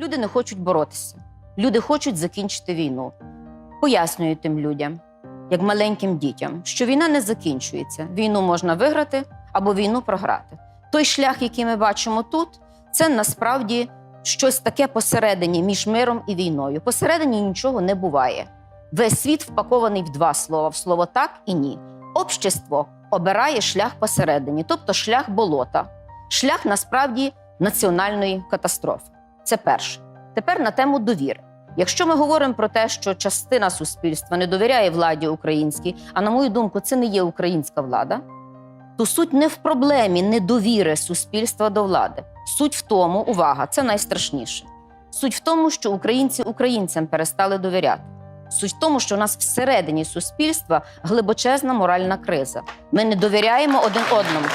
Люди не хочуть боротися. Люди хочуть закінчити війну. Пояснюю тим людям, як маленьким дітям, що війна не закінчується. Війну можна виграти або війну програти. Той шлях, який ми бачимо тут, це насправді щось таке посередині між миром і війною. Посередині нічого не буває. Весь світ впакований в два слова: в слово так і ні. Общество обирає шлях посередині, тобто шлях болота, шлях насправді національної катастрофи. Це перше. Тепер на тему довіри. Якщо ми говоримо про те, що частина суспільства не довіряє владі українській, а на мою думку, це не є українська влада, то суть не в проблемі недовіри суспільства до влади. Суть в тому, увага, це найстрашніше. Суть в тому, що українці українцям перестали довіряти. Суть в тому, що у нас всередині суспільства глибочезна моральна криза. Ми не довіряємо один одному.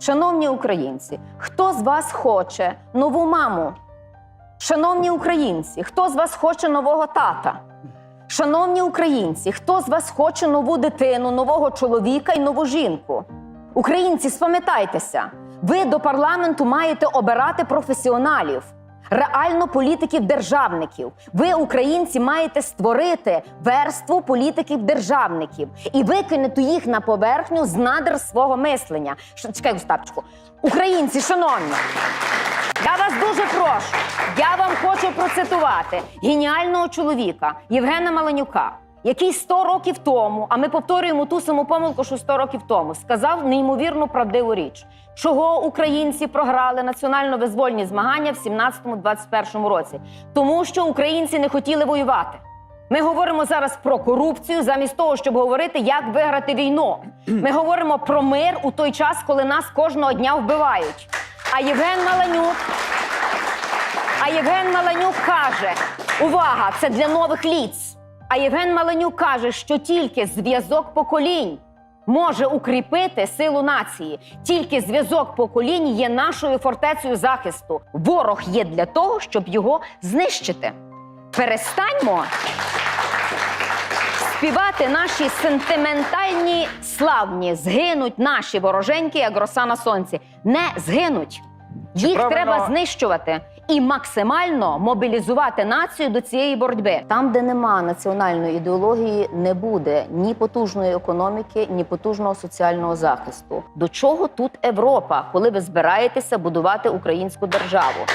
Шановні українці, хто з вас хоче нову маму? Шановні українці, хто з вас хоче нового тата? Шановні українці, хто з вас хоче нову дитину, нового чоловіка і нову жінку? Українці, спам'ятайтеся, ви до парламенту маєте обирати професіоналів, реально політиків-державників. Ви, українці, маєте створити верству політиків-державників і викинути їх на поверхню з надр свого мислення. Чекай, Остапчику. Українці, шановні, я вас дуже прошу. Я вам хочу процитувати геніального чоловіка Євгена Маленюка, який 100 років тому, а ми повторюємо ту саму помилку, що 100 років тому, сказав неймовірну правдиву річ, чого українці програли національно-визвольні змагання в 17-21 році, тому що українці не хотіли воювати. Ми говоримо зараз про корупцію, замість того, щоб говорити, як виграти війну. Ми говоримо про мир у той час, коли нас кожного дня вбивають. А Євген Маланюк а Євген Маланюк каже: увага, це для нових ліц. А Євген Маланюк каже, що тільки зв'язок поколінь може укріпити силу нації. Тільки зв'язок поколінь є нашою фортецею захисту. Ворог є для того, щоб його знищити. Перестаньмо співати наші сентиментальні славні. Згинуть наші вороженьки, як роса на сонці. Не згинуть. Їх правильно- треба знищувати і максимально мобілізувати націю до цієї боротьби. Там, де нема національної ідеології, не буде ні потужної економіки, ні потужного соціального захисту. До чого тут Європа, коли ви збираєтеся будувати українську державу?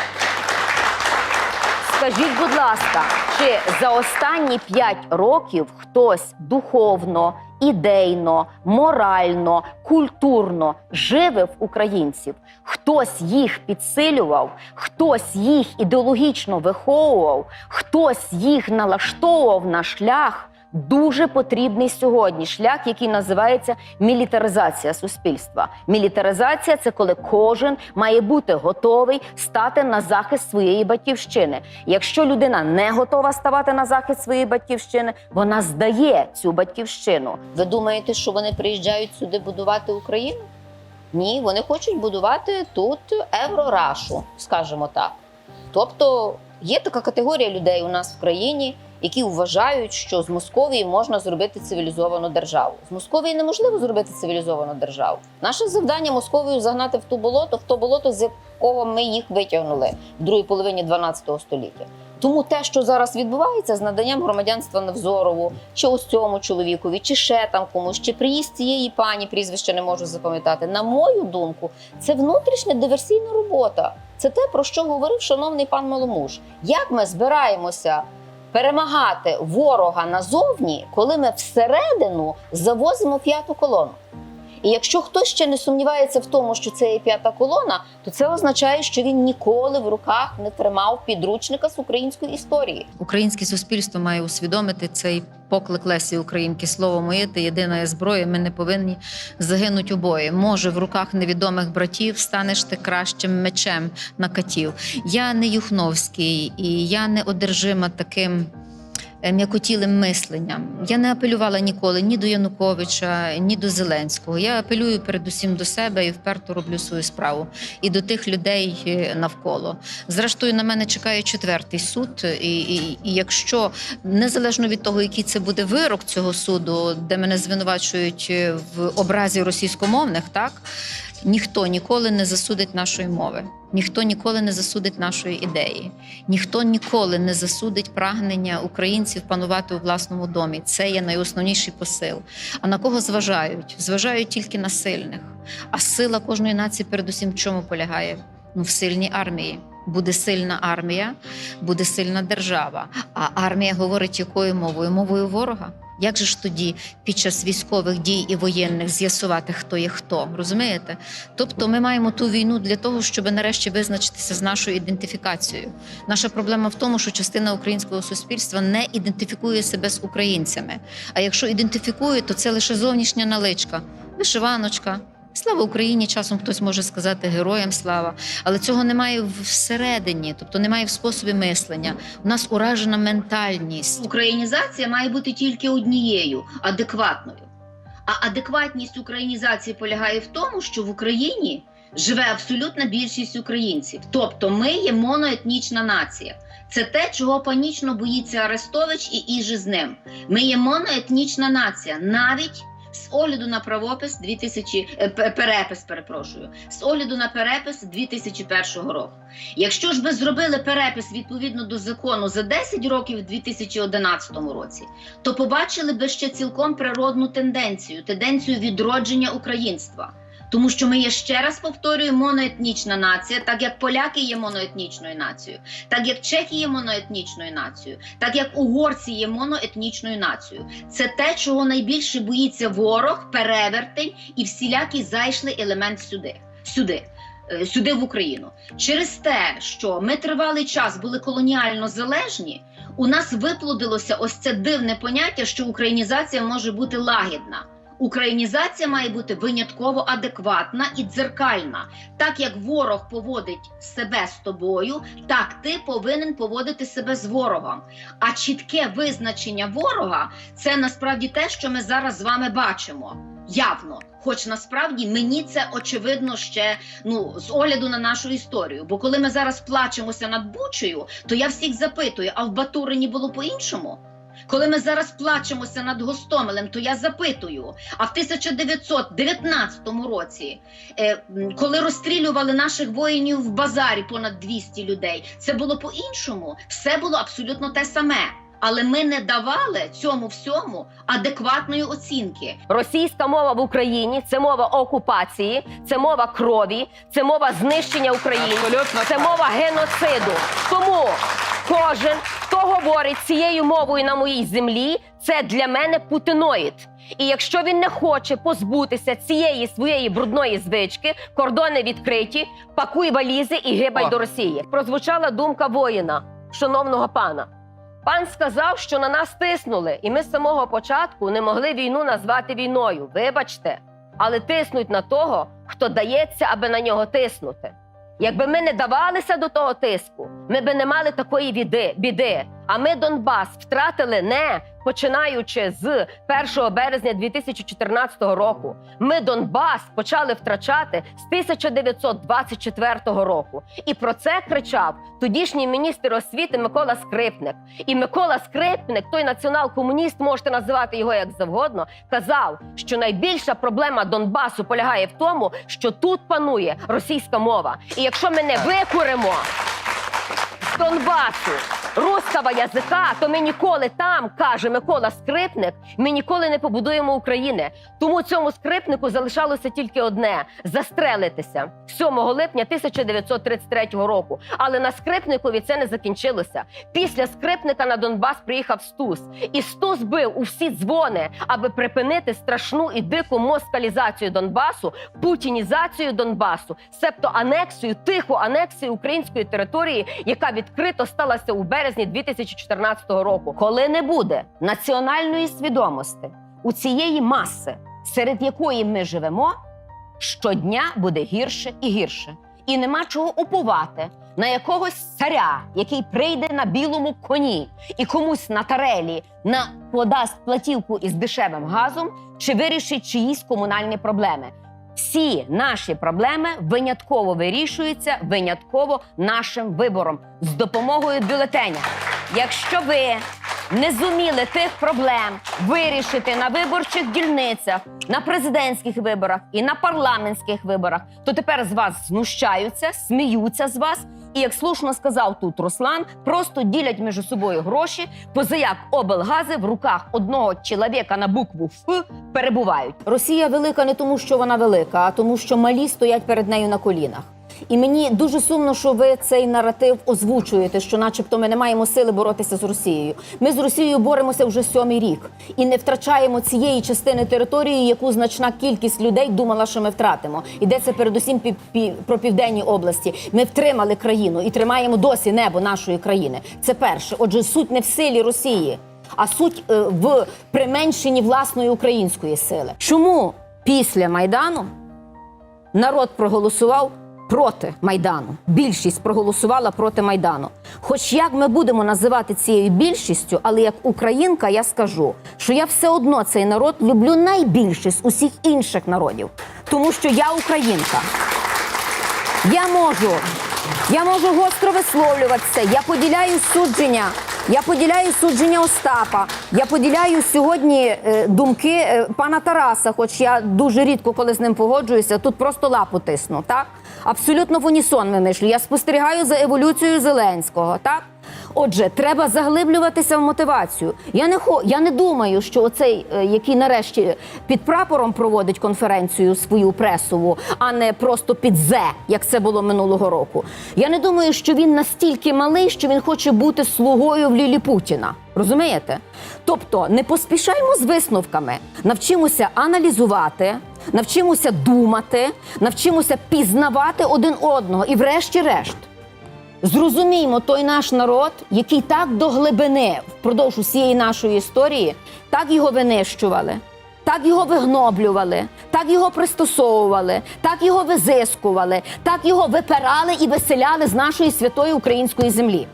Скажіть, будь ласка, чи за останні п'ять років хтось духовно, ідейно, морально, культурно живив українців? Хтось їх підсилював, хтось їх ідеологічно виховував, хтось їх налаштовував на шлях. Дуже потрібний сьогодні шлях, який називається мілітаризація суспільства. Мілітаризація це коли кожен має бути готовий стати на захист своєї батьківщини. Якщо людина не готова ставати на захист своєї батьківщини, вона здає цю батьківщину. Ви думаєте, що вони приїжджають сюди будувати Україну? Ні, вони хочуть будувати тут еврорашу, скажімо так. Тобто є така категорія людей у нас в країні, які вважають, що з Московії можна зробити цивілізовану державу. З Московії неможливо зробити цивілізовану державу. Наше завдання Московію загнати в ту болото, в то болото, з якого ми їх витягнули в другій половині 12 століття. Тому те, що зараз відбувається з наданням громадянства Невзорову, чи ось цьому чоловікові, чи ще там комусь, чи приїзд цієї пані, прізвище не можу запам'ятати. На мою думку, це внутрішня диверсійна робота. Це те, про що говорив шановний пан Маломуж. Як ми збираємося перемагати ворога назовні, коли ми всередину завозимо п'яту колону? І якщо хтось ще не сумнівається в тому, що це є п'ята колона, то це означає, що він ніколи в руках не тримав підручника з української історії. Українське суспільство має усвідомити цей поклик Лесі Українки. Слово моє ти єдина зброя. Ми не повинні загинути обоє. Може, в руках невідомих братів станеш ти кращим мечем на катів. Я не Юхновський і я не одержима таким. Е, М'якотілим мисленням я не апелювала ніколи ні до Януковича, ні до Зеленського. Я апелюю передусім до себе і вперто роблю свою справу і до тих людей е, навколо. Зрештою, на мене чекає четвертий суд, і, і, і якщо незалежно від того, який це буде вирок цього суду, де мене звинувачують е, в образі російськомовних, так ніхто ніколи не засудить нашої мови, ніхто ніколи не засудить нашої ідеї, ніхто ніколи не засудить прагнення українців панувати у власному домі. Це є найосновніший посил. А на кого зважають? Зважають тільки на сильних. А сила кожної нації, передусім, в чому полягає? Ну, в сильній армії. Буде сильна армія, буде сильна держава. А армія говорить якою мовою? Мовою ворога. Як же ж тоді під час військових дій і воєнних з'ясувати, хто є хто? Розумієте? Тобто ми маємо ту війну для того, щоб нарешті визначитися з нашою ідентифікацією. Наша проблема в тому, що частина українського суспільства не ідентифікує себе з українцями. А якщо ідентифікує, то це лише зовнішня наличка, вишиваночка. Слава Україні! Часом хтось може сказати героям слава, але цього немає всередині, тобто немає в способі мислення. У нас уражена ментальність. Українізація має бути тільки однією адекватною. А адекватність українізації полягає в тому, що в Україні живе абсолютна більшість українців. Тобто ми є моноетнічна нація. Це те, чого панічно боїться Арестович і іже з ним. Ми є моноетнічна нація, навіть з огляду на правопис 2000, е, перепис, перепрошую, з огляду на перепис 2001 року. Якщо ж би зробили перепис відповідно до закону за 10 років у 2011 році, то побачили би ще цілком природну тенденцію тенденцію відродження українства. Тому що ми є ще раз повторюю моноетнічна нація, так як поляки є моноетнічною нацією, так як чехи є моноетнічною нацією, так як угорці є моноетнічною нацією. Це те, чого найбільше боїться ворог, перевертень і всілякий зайшлий елемент сюди. сюди. е, Сюди в Україну через те, що ми тривалий час були колоніально залежні, у нас виплодилося ось це дивне поняття, що українізація може бути лагідна. Українізація має бути винятково адекватна і дзеркальна. Так як ворог поводить себе з тобою, так ти повинен поводити себе з ворогом. А чітке визначення ворога це насправді те, що ми зараз з вами бачимо. Явно, хоч насправді мені це очевидно ще ну з огляду на нашу історію. Бо коли ми зараз плачемося над Бучею, то я всіх запитую: а в Батурині було по-іншому? Коли ми зараз плачемося над Гостомелем, то я запитую: а в 1919 році, е, коли розстрілювали наших воїнів в базарі понад 200 людей, це було по-іншому. Все було абсолютно те саме. Але ми не давали цьому всьому адекватної оцінки. Російська мова в Україні це мова окупації, це мова крові, це мова знищення України, Абсолютно це мова геноциду. Тому кожен, хто говорить цією мовою на моїй землі, це для мене путиноїд. І якщо він не хоче позбутися цієї своєї брудної звички, кордони відкриті, пакуй валізи і гибай О. до Росії. Прозвучала думка воїна, шановного пана. Пан сказав, що на нас тиснули, і ми з самого початку не могли війну назвати війною. Вибачте, але тиснуть на того, хто дається, аби на нього тиснути. Якби ми не давалися до того тиску, ми би не мали такої біди. А ми Донбас втратили не починаючи з 1 березня 2014 року. Ми Донбас почали втрачати з 1924 року. І про це кричав тодішній міністр освіти Микола Скрипник. І Микола Скрипник, той націонал-комуніст, можете називати його як завгодно, казав, що найбільша проблема Донбасу полягає в тому, що тут панує російська мова. І якщо ми не викуримо Донбасу руского язика, то ми ніколи там, каже Микола Скрипник, ми ніколи не побудуємо України. Тому цьому скрипнику залишалося тільки одне застрелитися 7 липня 1933 року. Але на скрипникові це не закінчилося. Після скрипника на Донбас приїхав Стус, і Стус бив у всі дзвони, аби припинити страшну і дику москалізацію Донбасу, путінізацію Донбасу, себто анексію, тиху анексію української території, яка відкрито сталася у березні 2014 року. Коли не буде національної свідомості у цієї маси, серед якої ми живемо, щодня буде гірше і гірше. І нема чого уповати на якогось царя, який прийде на білому коні і комусь на тарелі на подасть платівку із дешевим газом чи вирішить чиїсь комунальні проблеми. Всі наші проблеми винятково вирішуються винятково нашим вибором з допомогою бюлетеня. Якщо ви не зуміли тих проблем вирішити на виборчих дільницях, на президентських виборах і на парламентських виборах, то тепер з вас знущаються, сміються з вас. І як слушно сказав тут Руслан, просто ділять між собою гроші, позаяк облгази в руках одного чоловіка на букву Ф перебувають. Росія велика не тому, що вона велика, а тому, що малі стоять перед нею на колінах. І мені дуже сумно, що ви цей наратив озвучуєте, що, начебто, ми не маємо сили боротися з Росією. Ми з Росією боремося вже сьомий рік і не втрачаємо цієї частини території, яку значна кількість людей думала, що ми втратимо. Йдеться передусім про південні області. Ми втримали країну і тримаємо досі небо нашої країни. Це перше. Отже, суть не в силі Росії, а суть е, в применшенні власної української сили. Чому після майдану народ проголосував проти майдану. Більшість проголосувала проти майдану. Хоч як ми будемо називати цією більшістю, але як українка я скажу, що я все одно цей народ люблю найбільше з усіх інших народів, тому що я українка. Я можу, я можу гостро висловлюватися. Я поділяю судження. Я поділяю судження Остапа. Я поділяю сьогодні е, думки е, пана Тараса, хоч я дуже рідко коли з ним погоджуюся, тут просто лапу тисну. Так абсолютно в унісон ми мишлі. Я спостерігаю за еволюцією Зеленського. Так. Отже, треба заглиблюватися в мотивацію. Я не хо, я не думаю, що оцей, е, який нарешті під прапором проводить конференцію свою пресову, а не просто під зе, як це було минулого року. Я не думаю, що він настільки малий, що він хоче бути слугою в Лілі Путіна. Розумієте? Тобто не поспішаймо з висновками, навчимося аналізувати. Навчимося думати, навчимося пізнавати один одного і, врешті-решт, Зрозуміймо той наш народ, який так до глибини впродовж усієї нашої історії, так його винищували, так його вигноблювали, так його пристосовували, так його визискували, так його випирали і виселяли з нашої святої української землі.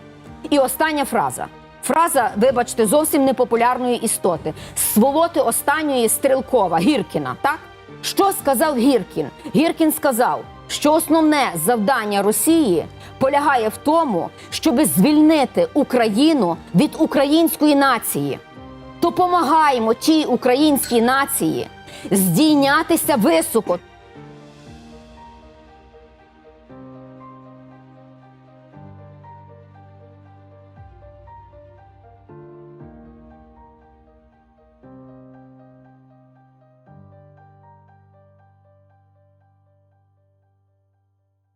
І остання фраза. Фраза, вибачте, зовсім непопулярної істоти. Сволоти останньої Стрелкова, Гіркіна. Так? Що сказав Гіркін? Гіркін сказав, що основне завдання Росії полягає в тому, щоб звільнити Україну від української нації. Допомагаємо тій українській нації здійнятися високо,